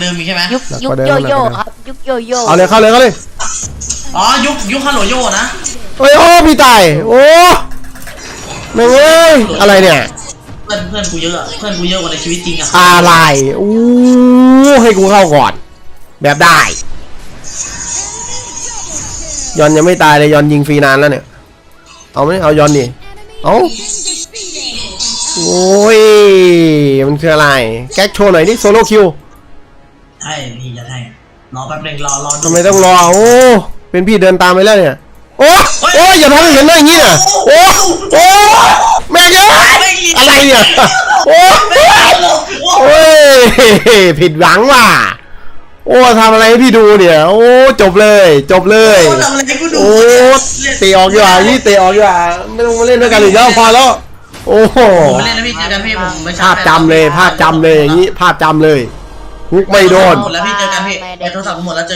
เดิมมีใช่ไหมยุคหนักยุกคว่าเดิมโยหนักกโย่ว่าเดิม ครับยุคโยโย่เอาเลยเข้าเลยเข้าเลยอ๋อยุคยุคฮัลโหลโยนะเอ้ยโอ้พี่ตายโอ้แม่งเอ้ยอะไรเนี่ยเพื่อนเพื่อนกูเยอะอะเพื่อนกูเยอะกว่าในชีวิตจริงอะอะไรอู้ให้กูเข้าก่อน แบบได้ยอนยังไม่ตายเลยยอนยิงฟรีนานแล้วเนี่ย เอาไหมเอายอนดิเอาโอ้ยมันคืออะไรแก๊กโชว์หน่อยดิโซโล่คิว ใช่พี่จะให้รอแป๊บหนึงรอรอดูทำไมต้องรอโอ้เป็นพี่เดินตามไปแล้วเนี่ย โอ้โอ้ยอย่าทำให้เห็นหน้าอย่างนี้น่ะโอ้โอ้แม่งเอ้ยอะไรเนี่ยโอ้โอ้ยผิดหวังว่ะโอ้ทำอะไรให้พี่ดูเนี่ย โอ้จบเลย จบเลยโอ้ทำอะไรให้กูดูโอ้เตะออกดีกว่านี่เตะออกดีกว่าไม่ต้องมาเล่นด้วยกันอีกแล้วพอแล้วโอ้โหผมไม่เล่นนะพี่เจอกันพี่ผมไม่ชภาพจำเลยภาพจำเลยอย่างนี้ภาพจำเลย ฮุกไม่โดน หมดแล้วพี่เจอกันพี่ไอ้โทรศัพท์กูหมดแล้วเจอ